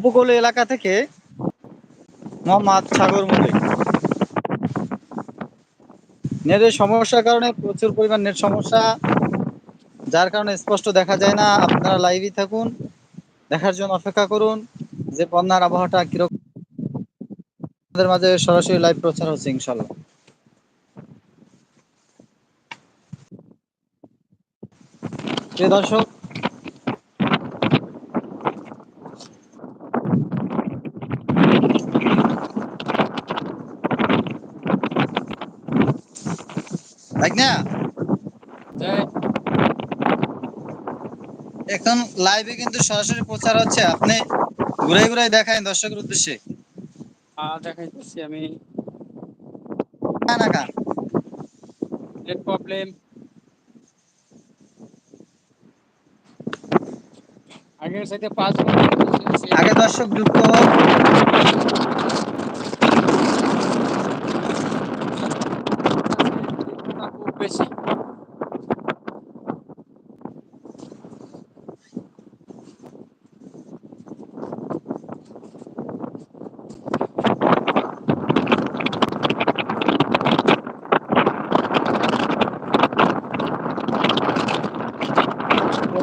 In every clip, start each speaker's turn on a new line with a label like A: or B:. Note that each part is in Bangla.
A: উপকূল এলাকা থেকে মোহাম্মদ সাগর মল্লিক। নেটের সমস্যার কারণে প্রচুর পরিমাণ নেট সমস্যা, যার কারণে স্পষ্ট দেখা যায় না। আপনারা লাইভই থাকুন, দেখার জন্য অপেক্ষা করুন যে বন্যার আবহাওয়াটা কীরকম। আমাদের মাঝে সরাসরি লাইভ প্রচার হচ্ছে ইনশাল্লাহ দর্শক দেখ না? এখন লাইভে কিন্তু সরাসরি প্রচার হচ্ছে। আপনি ঘুরে ঘুরে দেখায় দর্শকের উদ্দেশ্যে।
B: দেখাইতেছি আমি।
A: না না কা
B: নেট প্রবলেম আগের সাথে পাঁচ
A: আগে দর্শক যুক্ত হোক
B: খুব বেশি
A: প্রিয়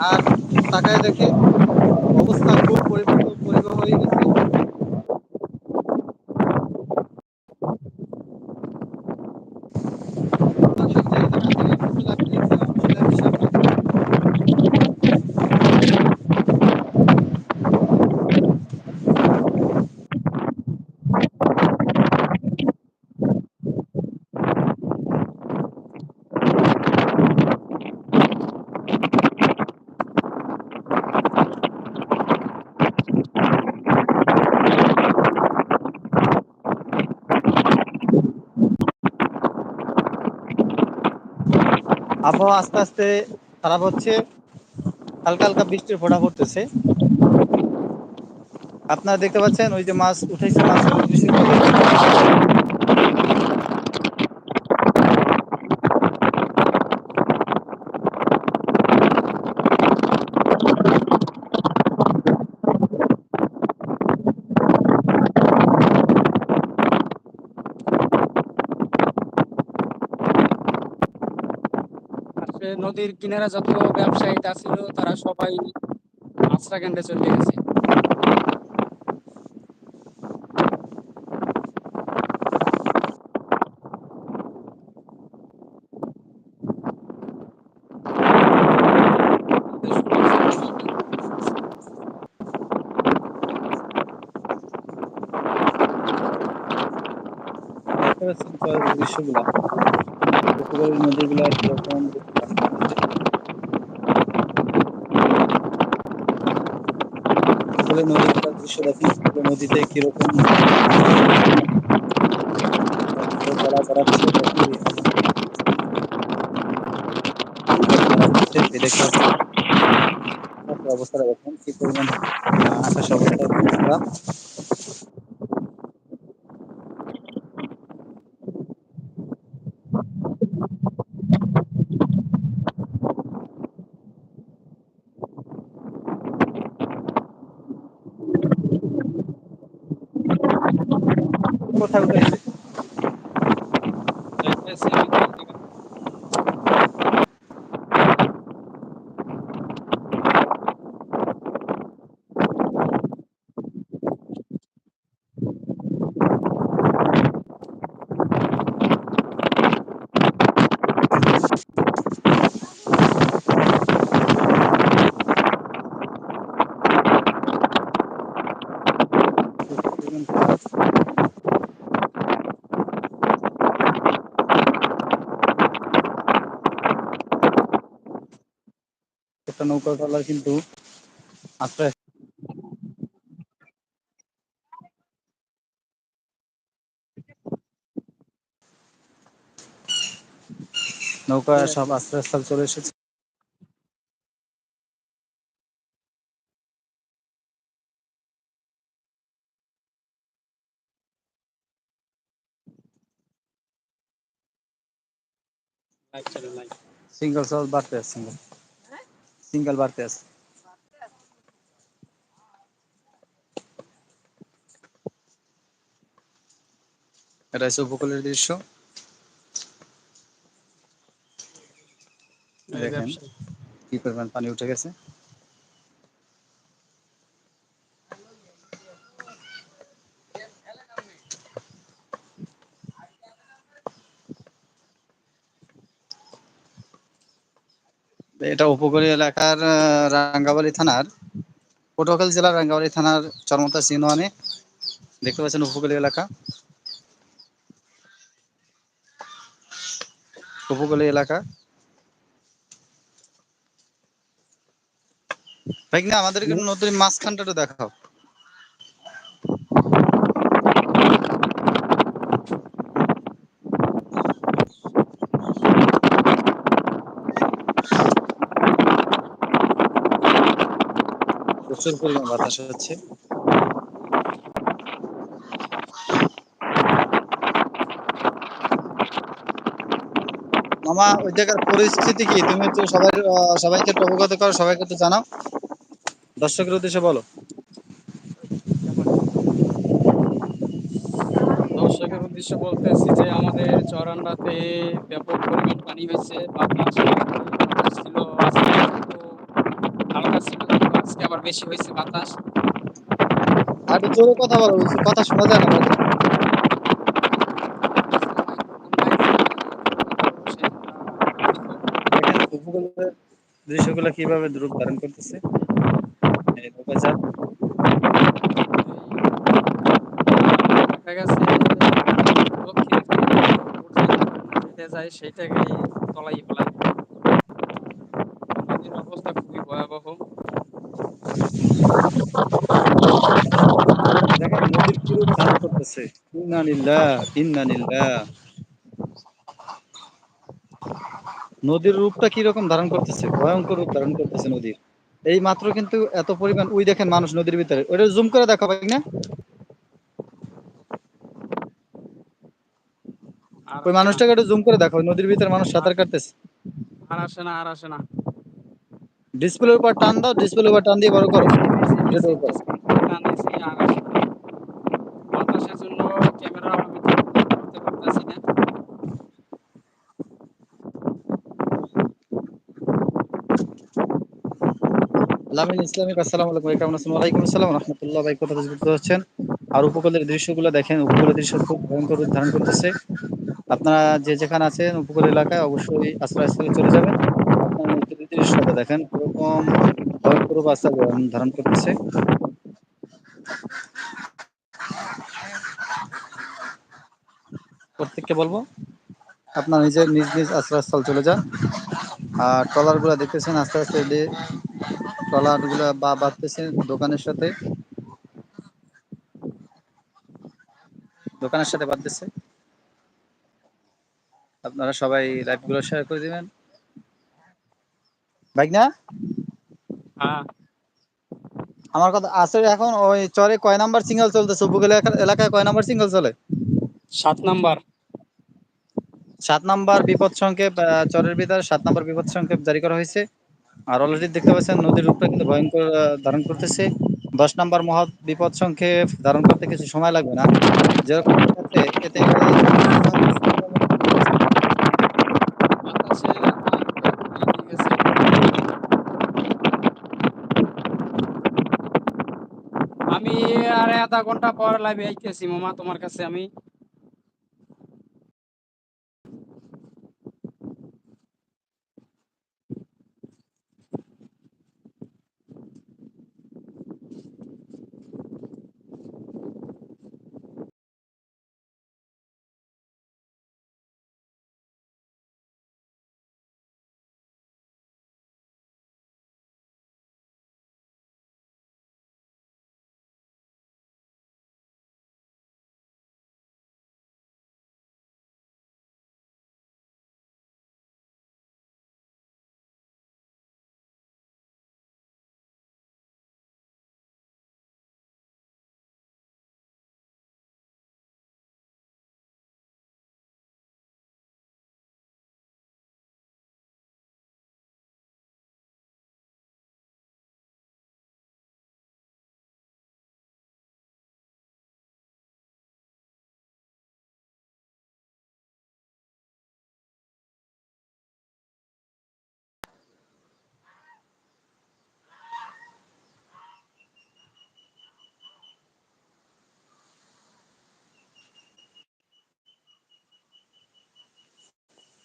A: আর তাকায় দেখে অবস্থা খুব পরিবর্তন পরিবর্তন হয়ে গেছে। আবহাওয়া আস্তে আস্তে খারাপ হচ্ছে। হালকা হালকা বৃষ্টির ফোটা পড়তেছে। আপনারা দেখতে পাচ্ছেন, ওই যে মাছ উঠেছে মাছ
B: নদীর কিনারা যত ব্যবসায়ীরা ছিল তারা সবাই আশ্রা কেন্দ্রে চলে গেছে।
A: দৃশ্যগুলা নদীগুলা কীরকম উপকূলের নদীগুলার দৃশ্য দেখেন উপকূলের নদীতে কীরকম অবস্থা দেখুন কি পরিমাণ আকাশ অবস্থা খারাপ কোথায় একটা নৌকা ট্রলার কিন্তু আশ্রয় নৌকা সব আশ্রয়স্থল চলে এসেছে। সিঙ্গেল সল বাড়তে সিঙ্গেল সিঙ্গেল বাড়তে আছে। এটা হচ্ছে উপকূলের দৃশ্য। দেখেন কি পরিমাণ পানি উঠে গেছে। এটা উপকূলীয় এলাকার রাঙ্গাবালী থানার পটুয়াখালী জেলার রাঙ্গাবালী থানার চরমতা সিনোয়ানে দেখতে পাচ্ছেন উপকূলীয় এলাকা। উপকূলীয় এলাকা। ভাই না আমাদেরকে নদীর মাঝখানটা দেখাও। প্রচুর পরিমাণ বাতাস হচ্ছে। মামা, ওই জায়গার পরিস্থিতি কি? তুমি একটু সবাই সবাইকে অবগত করো, সবাইকে একটু জানাও। দর্শকের উদ্দেশ্যে বলো।
B: দর্শকের উদ্দেশ্যে বলতেছি যে, আমাদের চরান্ডাতে ব্যাপক পরিমাণ পানি হয়েছে। বাতাস ছিল একটু হালকা ছিল কিন্তু আজকে আবার বেশি হয়েছে বাতাস।
A: আর জোরে কথা বলো কথা শোনা যায় না দৃশ্যগুলো কীভাবে রূপ ধারণ করতেছে?
B: যায় সেইটাকে তলাই ফেলায় নদীর অবস্থা খুবই ভয়াবহ
A: দেখেন নদীর ধারণ করতেছে। রূপটা কি রকম ধারণ করতেছে? ভয়ঙ্কর রূপ ধারণ করতেছে নদীর। এই মাত্র কিন্তু এত পরিমাণ উই দেখেন মানুষ নদীর ভিতরে। ওটা জুম করে দেখা পাই না? ওই মানুষটাকে একটু জুম করে দেখো নদীর ভিতরে মানুষ সাঁতার কাটতেছে।
B: আর আসে না আর আসে না।
A: ডিসপ্লের উপর টান দাও ডিসপ্লের উপর টান দিয়ে বড় করো। ভিডিওর উপর
B: আর আসে না বাতাসের জন্য ক্যামেরা করতে পারতেছি না।
A: লামিন ইসলামিক আসসালামু আলাইকুম। কেমন আছেন? ওয়ালাইকুম আসসালাম। রহমতুল্লাহ ভাই কোথা যুক্ত হচ্ছেন আর উপকূলের দৃশ্যগুলো দেখেন উপকূলের দৃশ্য খুব ভয়ঙ্কর রূপ ধারণ করতেছে। আপনারা যে যেখানে আছেন উপকূল এলাকায় অবশ্যই আশ্রয়স্থলে চলে যাবেন। আপনার দৃশ্যটা দেখেন কীরকম রূপ আশ্রয় ধারণ করতেছে। প্রত্যেককে বলব? আপনার নিজের নিজ নিজ আশ্রয়স্থল চলে যান। আর ট্রলারগুলা দেখতেছেন, আস্তে আস্তে ট্রলারগুলা বা বাড়তেছে দোকানের সাথে। দোকানের সাথে বাড়তেছে। আপনারা সবাই লাইভগুলো শেয়ার করে দিবেন। বাইক না
B: হ্যাঁ।
A: আমার কথা আসলে এখন ওই চরে কয় নাম্বার সিঙ্গেল চলতেছে? উপকূল এলাকায় কয় নাম্বার সিঙ্গেল চলে?
B: সাত নাম্বার।
A: সাত নাম্বার বিপদ সংকেত আহ, চরের ভিতরে সাত নাম্বার বিপদ সংকেত জারি করা হয়েছে। আর অলরেডি দেখতে পাচ্ছেন নদীর রূপটা কিন্তু ভয়ঙ্কর ধারণ করতেছে। দশ নাম্বার মহৎ বিপদ সংক্ষেপ ধারণ করতে কিছু সময় লাগবে না। যেরকম এতে করে
B: বাতাসে ঠিক আছে আমি আর আধা ঘণ্টা পর লাইভে আইতেছি মামা তোমার কাছে আমি।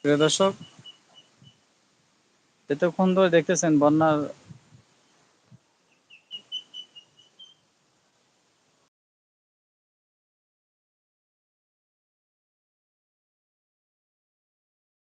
A: প্রিয় দর্শক এতক্ষণ ধরে দেখতেছেন বন্যার